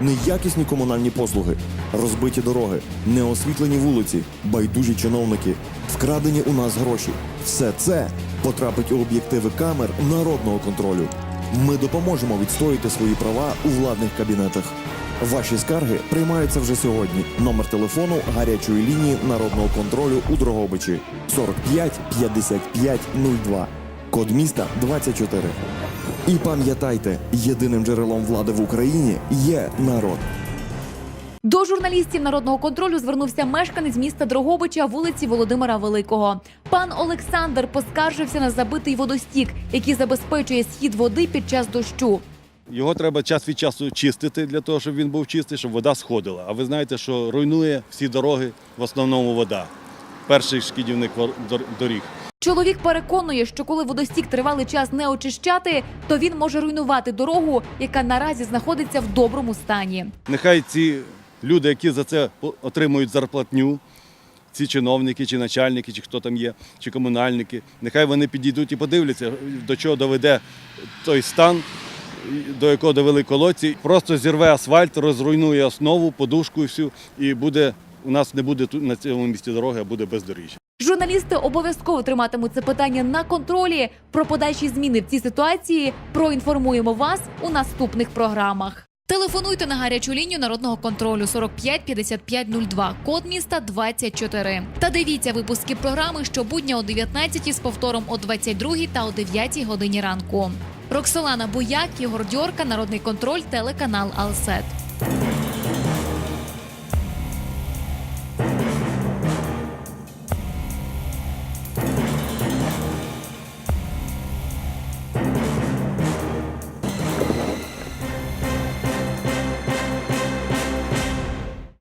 неякісні комунальні послуги, розбиті дороги, неосвітлені вулиці, байдужі чиновники, вкрадені у нас гроші. Все це потрапить у об'єктиви камер народного контролю. Ми допоможемо відстояти свої права у владних кабінетах. Ваші скарги приймаються вже сьогодні. Номер телефону гарячої лінії народного контролю у Дрогобичі 45 55 02. Код міста 24. І пам'ятайте, єдиним джерелом влади в Україні є народ. До журналістів народного контролю звернувся мешканець міста Дрогобича вулиці Володимира Великого. Пан Олександр поскаржився на забитий водостік, який забезпечує схід води під час дощу. Його треба час від часу чистити для того, щоб він був чистий, щоб вода сходила. А ви знаєте, що руйнує всі дороги в основному вода. Перший шкідівник доріг. Чоловік переконує, що коли водостік тривалий час не очищати, то він може руйнувати дорогу, яка наразі знаходиться в доброму стані. Нехай ці люди, які за це отримують зарплатню, ці чиновники, чи начальники, чи хто там є, чи комунальники, нехай вони підійдуть і подивляться, до чого доведе той стан, до якого довели колодці. Просто зірве асфальт, розруйнує основу, подушку всю, і буде. У нас не буде на цьому місці дороги, а буде бездоріжжя. Журналісти обов'язково триматимуть це питання на контролі. Про подальші зміни в цій ситуації проінформуємо вас у наступних програмах. Телефонуйте на гарячу лінію народного контролю 45 55 02, код міста 24. Та дивіться випуски програми щобудня о 19 з повтором о 22 та о 9 годині ранку. Роксолана Буяк, Єгор Дьорка, Народний контроль, телеканал Алсет.